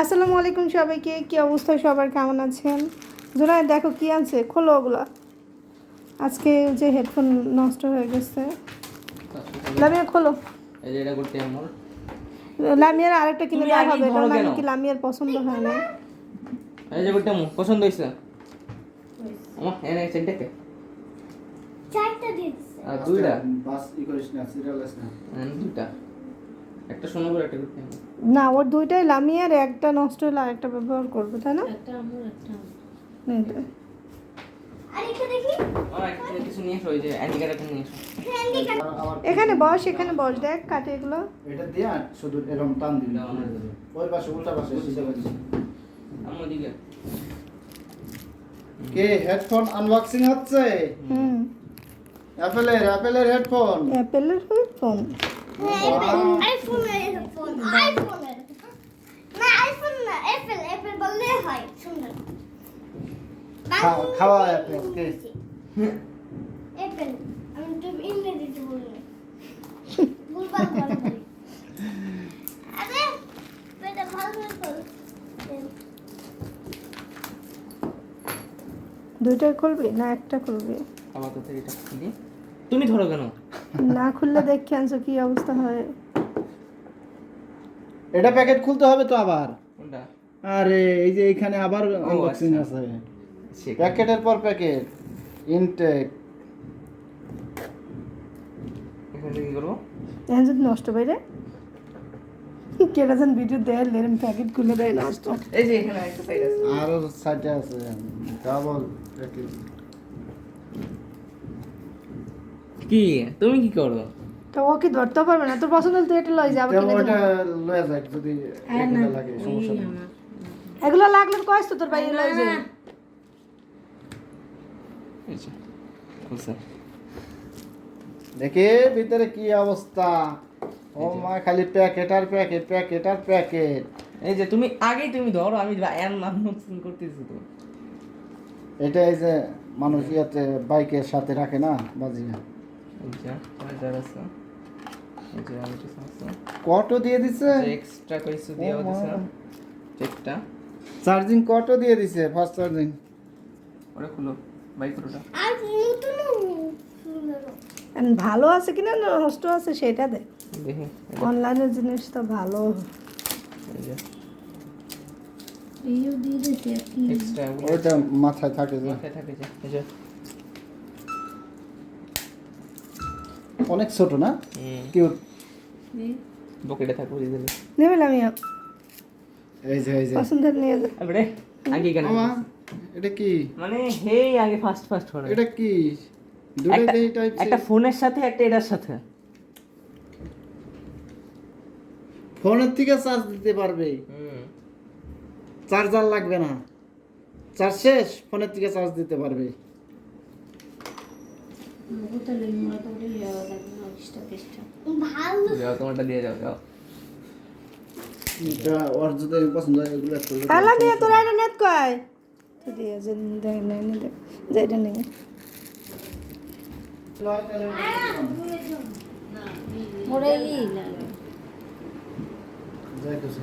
আসসালামু আলাইকুম সবাইকে কি অবস্থা সবার? কেমন আছেন? জোনায় দেখো কি আছে খোলো ওগুলো। আজকে যে হেডফোন নষ্ট হয়ে গেছে। লামিয়া খোলো। এই যে এটা করতে আমার লামিয়ার আরেকটা কিনে দেওয়া হবে কেন? নাকি লামিয়ার পছন্দ হয় না এই যে করতে আমার পছন্দ হয়েছে? আমার এনে চেনটাকে চারটা দিয়ে দিচ্ছে আর দুইটা? বাস ই করিস না সিরিয়ালাইজ না। দুইটা। একটা শোনো করে একটা করতে না ওর দুইটাই লামিয়ার একটা নষ্ট হলে আরেকটা ব্যবহার করবে তাই না? একটা আমার একটা আমার নে দে। আর এটা দেখি। আমার একটা কিছু নিয়ে এসো ওই যে অ্যান্ডিকার একটা নিয়ে এসো। হ্যান্ডি কাট। আবার এখানে বস এখানে বস দেখ কাটে এগুলো। এটা দিয়া শুধু এরকম টান দিবি। ওই পাশে উল্টা পাশে সিধা পাশে কে হেডফোন আনবক্সিং হচ্ছে? হুম। অ্যাপেলের অ্যাপেলের হেডফোন অ্যাপেলের হেডফোন আইফোনের ফোন না আইফোন না অ্যাপেল অ্যাপেল বললে হয় সুন্দর খাওয়া- খাওয়া অ্যাপেল কে অ্যাপেল আমি তো ইংরেজিতে বলি ভুলভাল বলি আরে এটা ভালো করে দুইটাই খুলবি না একটা খুলবি? আপাতত এটা খুলি। তুমি ধরো কেন? না খুললে দেখে আনছো কি অবস্থা হয়। এটা প্যাকেট খুলতে হবে তো আবার? আরে এই যে এখানে আবার আনবক্সিং আচ্ছা। আছে। প্যাকেটের পর প্যাকেট ইনটেক এখানে কি করব? এখন যদি নষ্ট বাইরে ভিডিও দেয় লেরম প্যাকেট খুলে দেয় নষ্ট। এই যে এখানে একটা সাইড আছে। আরও সাইডে আছে ডাবল প্যাকেট কি? তুমি কি করো? তো ও কি ধরতে পারবে না? তোর পছন্দ হলে তুই এটা লই যাবে তেমন ওটা লয়ে যাক যদি এগুলো লাগে সমস্যা নেই। এগুলো লাগলে কয়েস তো তোর বাইরে লই যাবে এই যে, খুলছে। দেখে ভিতরে কি অবস্থা। ও মা খালি প্যাকেট আর প্যাকেট প্যাকেট আর প্যাকেট। এই যে তুমি আগেই তুমি ধরো আমি এর নাম করতেছি তো। এটা এই যে মানুষ ইয়াতে বাইকের সাথে রাখে না বাজিয়ে। এই যে আছে এই যে আমি কিছু আছে কটো দিয়ে দিছে। এক্সট্রা কিছু দিয়ে দিছে। চেকটা চার্জিং কটো দিয়ে দিছে ফাস্ট চার্জিং ওটা খুলো আর নতুন ভালো আছে কিনা নষ্ট আছে সেটা দেখ দেখি। অনলাইনের জিনিস তো ভালো। এই যে। রিভিউ দিয়ে দিতে এক্সট্রা ওটা মাথায় থাকে যে। মাথায় থাকে যে। অনেক ছোট না? কিউট পকেটে থাকবে বুঝে দিলে নেবে আমি এই যে এই যে। পছন্দের নিয়ে যা। আরে আগে কেন এটা কি? মানে হেই আগে ফার্স্ট ফার্স্ট করে। এটা কি? দুটো একটা এই টাইপ একটা ফোনের সাথে একটা এটার সাথে। ফোনের থেকে চার্জ দিতে পারবে। হুম। চার্জার লাগবে না। চার্জ শেষ ফোনের থেকে চার্জ দিতে পারবে। তোমারটা দিয়ে যাও যাও। তাহলে নিয়ে তোরা এটা নেট কয়? তো দিয়ে যে দেখ নেই নি দেখ যে এটা নেই যাইতেছে।